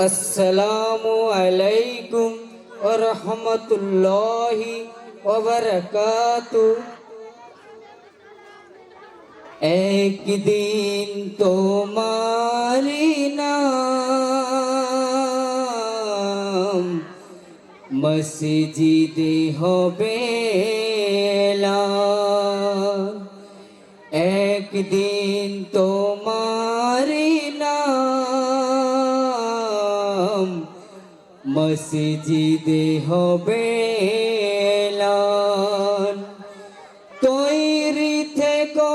আসসালামু আলাইকুম ওয়া রাহমাতুল্লাহি একদিন তোমারি নাম মসজিদে হবে। একদিন তোমারি মসজিদে হবে। তৈরি থেকো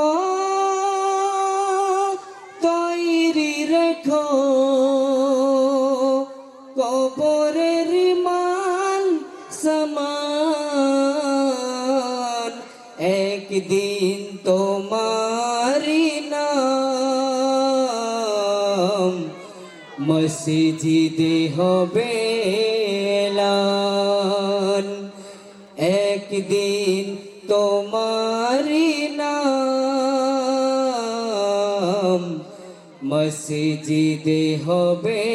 তৈরি রেখো কবরের মান সমান একদিন মসজিদে হবে। একদিন তোমারি নাম মসজিদে হবে।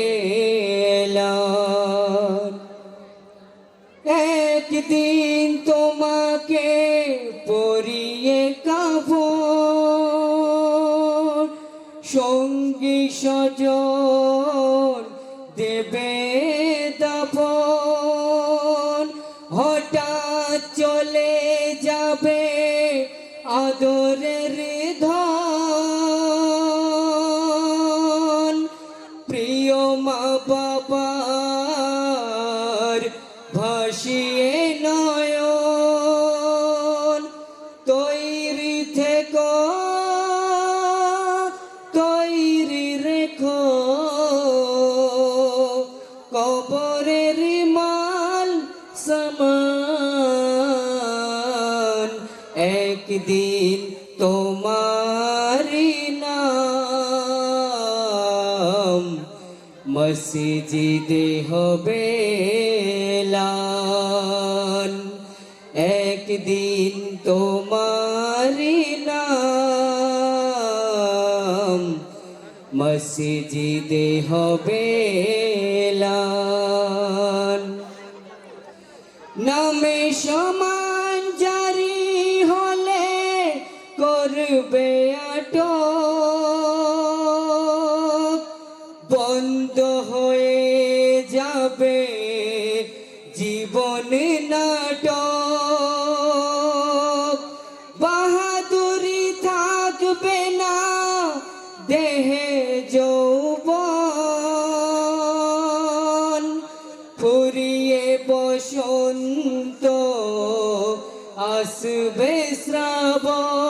একদিন তোমাকে পরিয়ে কাব সঙ্গী সজন আদরের ধন প্রিয় মা বাবার ভাসিয়ে নয়ন তৈরি থেকো তৈরি রেখো। কবরের মাল সমান একদিন তোমারি নাম মসজিদে হবে। একদিন তোমারি নাম মসজিদে হবে। নামে সমান বন্ধ হয়ে যাবে জীবন নাটক। বাহাদুরি থাকবে না দেহে যৌবন। ফুরিয়ে বসন্ত আসবে শ্রাবণ।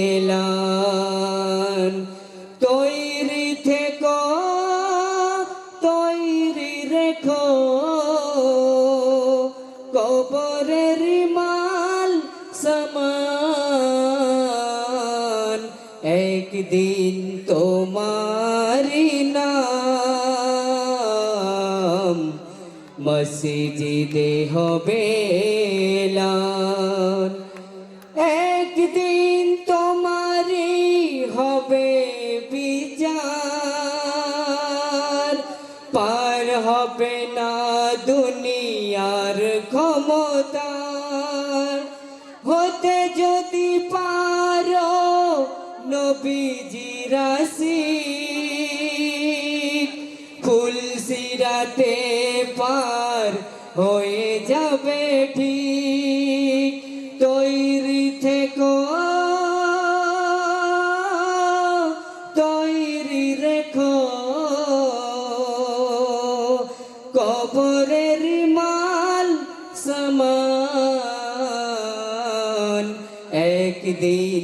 একদিন তোমারি নাম মসজিদে হবে। একদিন তোমারি হবে বিচার পার হবে না দুনিয়ার ক্ষমতা নবীজি রাশি ফুল সিরাতে পার হয়ে যাবে ঠিক। তৈরি থেকো তৈরি রেখো কবরের মাল সমান। একদিন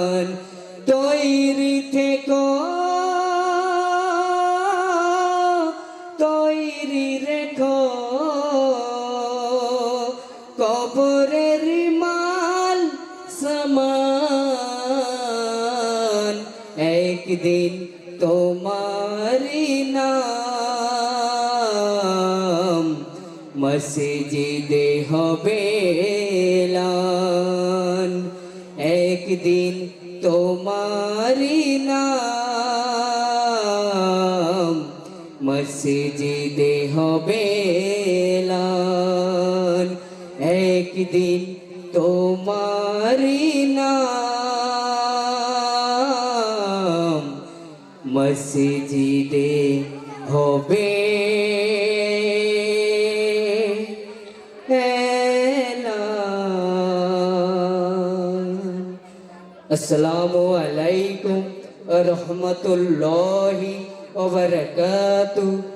কবরের মাল সমান একদিন তোমারি নাম মসজিদে হবে একদিন তোমারি নাম মসজিদে হবে এলান। একদিন তোমারি নাম মসজিদে হবে। আসসালামু আলাইকুম রহমতুল্লাহি ওয়া বারাকাতুহু